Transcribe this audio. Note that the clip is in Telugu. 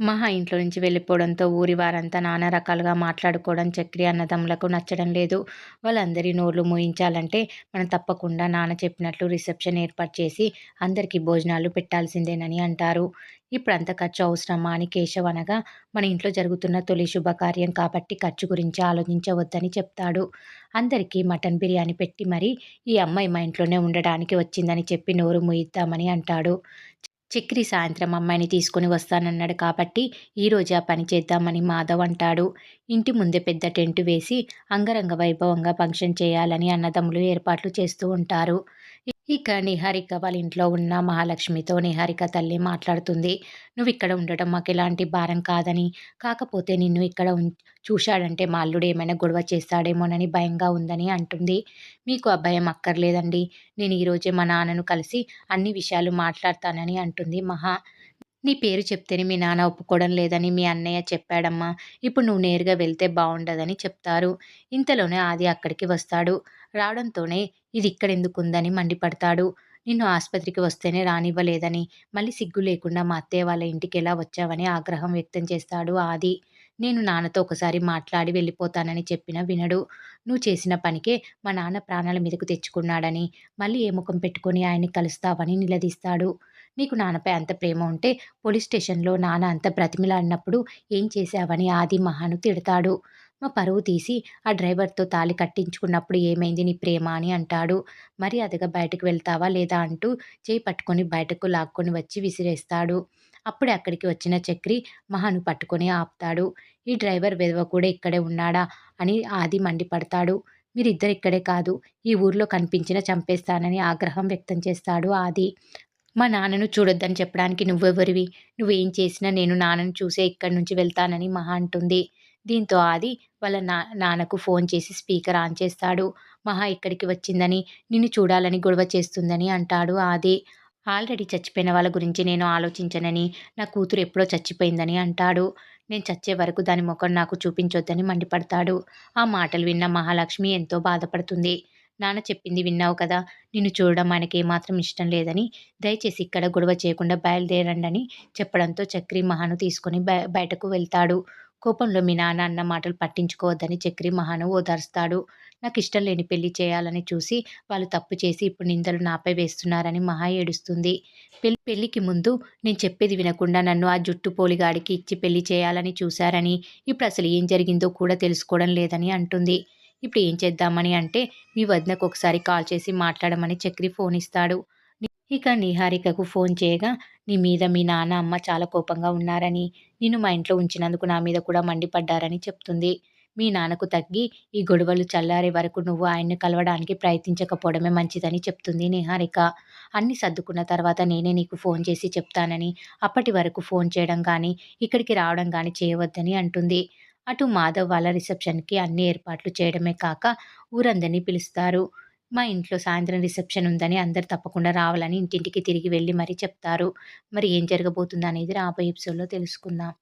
మహా ఇంట్లో నుంచి వెళ్ళిపోవడంతో ఊరి వారంతా నానా రకాలుగా మాట్లాడుకోవడం చక్రి అన్నదమ్ములకు నచ్చడం లేదు. వాళ్ళందరి నోర్లు మూయించాలంటే మనం తప్పకుండా నాన్న చెప్పినట్లు రిసెప్షన్ ఏర్పాటు చేసి అందరికీ భోజనాలు పెట్టాల్సిందేనని అంటారు. ఇప్పుడు అంత ఖర్చు అవసరమా అని కేశవ్ అనగా మన ఇంట్లో జరుగుతున్న తొలి శుభకార్యం కాబట్టి ఖర్చు గురించి ఆలోచించవద్దని చెప్తాడు. అందరికీ మటన్ బిర్యానీ పెట్టి మరి ఈ అమ్మాయి మా ఇంట్లోనే ఉండడానికి వచ్చిందని చెప్పి నోరు ముయిద్దామని అంటాడు. చక్రి సాయంత్రం అమ్మాయిని తీసుకొని వస్తానన్నాడు కాబట్టి ఈరోజు ఆ పని చేద్దామని మాధవ్ అంటాడు. ఇంటి ముందే పెద్ద టెంట్ వేసి అంగరంగ వైభవంగా ఫంక్షన్ చేయాలని అన్నదమ్ములు ఏర్పాట్లు చేస్తూ ఉంటారు. ఇక నిహారిక వాళ్ళ ఇంట్లో ఉన్న మహాలక్ష్మితో నిహారిక తల్లి మాట్లాడుతుంది. నువ్వు ఇక్కడ ఉండటం మాకు ఎలాంటి భారం కాదని. కాకపోతే నిన్ను ఇక్కడ చూశాడంటే మా అల్లుడు ఏమైనా గొడవ చేస్తాడేమోనని భయంగా ఉందని అంటుంది. మీకు ఆ భయం అక్కర్లేదండి. నేను ఈరోజే మా నాన్నను కలిసి అన్ని విషయాలు మాట్లాడతానని అంటుంది మహా. నీ పేరు చెప్తేనే మీ నాన్న ఒప్పుకోవడం లేదని మీ అన్నయ్య చెప్పాడమ్మా. ఇప్పుడు నువ్వు నేరుగా వెళ్తే బాగుండదని చెప్తారు. ఇంతలోనే ఆది అక్కడికి వస్తాడు. రావడంతోనే ఇది ఇక్కడెందుకుందని మండిపడతాడు. నిన్ను ఆసుపత్రికి వస్తేనే రానివ్వలేదని మళ్ళీ సిగ్గు లేకుండా మా అత్తయ్య వాళ్ళ ఇంటికి ఎలా వచ్చావని ఆగ్రహం వ్యక్తం చేస్తాడు ఆది. నేను నాన్నతో ఒకసారి మాట్లాడి వెళ్ళిపోతానని చెప్పిన వినడు. నువ్వు చేసిన పనికే మా నాన్న ప్రాణాల మీదకు తెచ్చుకున్నాడని మళ్ళీ ఏ ముఖం పెట్టుకొని ఆయన్ని కలుస్తావని నిలదీస్తాడు. నీకు నాన్నపై అంత ప్రేమ ఉంటే పోలీస్ స్టేషన్లో నాన్న అంత బ్రతిమిలాడినప్పుడు ఏం చేశావని ఆది మహాను తిడతాడు. మా పరువు తీసి ఆ డ్రైవర్తో తాళి కట్టించుకున్నప్పుడు ఏమైంది? నీ ప్రేమ అని అంటాడు. మరి అదిగా బయటకు వెళ్తావా లేదా అంటూ చేయి పట్టుకొని బయటకు లాక్కొని వచ్చి విసిరేస్తాడు. అప్పుడే అక్కడికి వచ్చిన చక్రి మహాను పట్టుకొని ఆపుతాడు. ఈ డ్రైవర్ విధవ కూడా ఇక్కడే ఉన్నాడా? అని ఆది మండిపడతాడు. మీరిద్దరు ఇక్కడే కాదు ఈ ఊర్లో కనిపించిన చంపేస్తానని ఆగ్రహం వ్యక్తం చేస్తాడు ఆది. మా నాన్నను చూడొద్దని చెప్పడానికి నువ్వెవరివి? నువ్వేం చేసినా నేను నాన్నను చూసే ఇక్కడి నుంచి వెళ్తానని మహా అంటుంది. దీంతో ఆది వాళ్ళ నా నాన్నకు ఫోన్ చేసి స్పీకర్ ఆన్ చేస్తాడు. మహా ఇక్కడికి వచ్చిందని నిన్ను చూడాలని గొడవ చేస్తుందని అంటాడు. ఆది ఆల్రెడీ చచ్చిపోయిన వాళ్ళ గురించి నేను ఆలోచించనని నా కూతురు ఎప్పుడో చచ్చిపోయిందని అంటాడు. నేను చచ్చే వరకు దాని ముఖం నాకు చూపించొద్దని మండిపడతాడు. ఆ మాటలు విన్న మహాలక్ష్మి ఎంతో బాధపడుతుంది. నాన్న చెప్పింది విన్నావు కదా నిన్ను చూడడం ఆయనకి ఏమాత్రం ఇష్టం లేదని దయచేసి ఇక్కడ గొడవ చేయకుండా బయలుదేరండి అని చెప్పడంతో చక్రి మహాను తీసుకొని బయటకు వెళ్తాడు. కోపంలో మీ నాన్న అన్న మాటలు పట్టించుకోవద్దని చక్రి మహాను ఓదార్స్తాడు. నాకు ఇష్టం లేని పెళ్ళి చేయాలని చూసి వాళ్ళు తప్పు చేసి ఇప్పుడు నిందలు నాపై వేస్తున్నారని మహా ఏడుస్తుంది. పెళ్ళి పెళ్ళికి ముందు నేను చెప్పేది వినకుండా నన్ను ఆ జుట్టు పోలిగాడికి ఇచ్చి పెళ్ళి చేయాలని చూశారని ఇప్పుడు అసలు ఏం జరిగిందో కూడా తెలుసుకోవడం లేదని అంటుంది. ఇప్పుడు ఏం చేద్దామని అంటే మీ వదినకు ఒకసారి కాల్ చేసి మాట్లాడమని చక్రి ఫోన్ ఇస్తాడు. ఇక నిహారికకు ఫోన్ చేయగా నీ మీద మీ నాన్న అమ్మ చాలా కోపంగా ఉన్నారని నిన్ను మా ఇంట్లో ఉంచినందుకు నా మీద కూడా మండిపడ్డారని చెప్తుంది. మీ నాన్నకు తగ్గి ఈ గొడవలు చల్లారే వరకు నువ్వు ఆయన్ని కలవడానికి ప్రయత్నించకపోవడమే మంచిదని చెప్తుంది నిహారిక. అన్ని సర్దుకున్న తర్వాత నేనే నీకు ఫోన్ చేసి చెప్తానని అప్పటి వరకు ఫోన్ చేయడం కానీ ఇక్కడికి రావడం కానీ చేయవద్దని అంటుంది. అటు మాధవ్ వాళ్ళ రిసెప్షన్కి అన్ని ఏర్పాట్లు చేయడమే కాక ఊరందరినీ పిలుస్తారు. మా ఇంట్లో సాయంత్రం రిసెప్షన్ ఉందని అందరు తప్పకుండా రావాలని ఇంటింటికి తిరిగి వెళ్ళి మరీ చెప్తారు. మరి ఏం జరగబోతుందనేది రాబోయే ఎపిసోడ్లో తెలుసుకుందాం.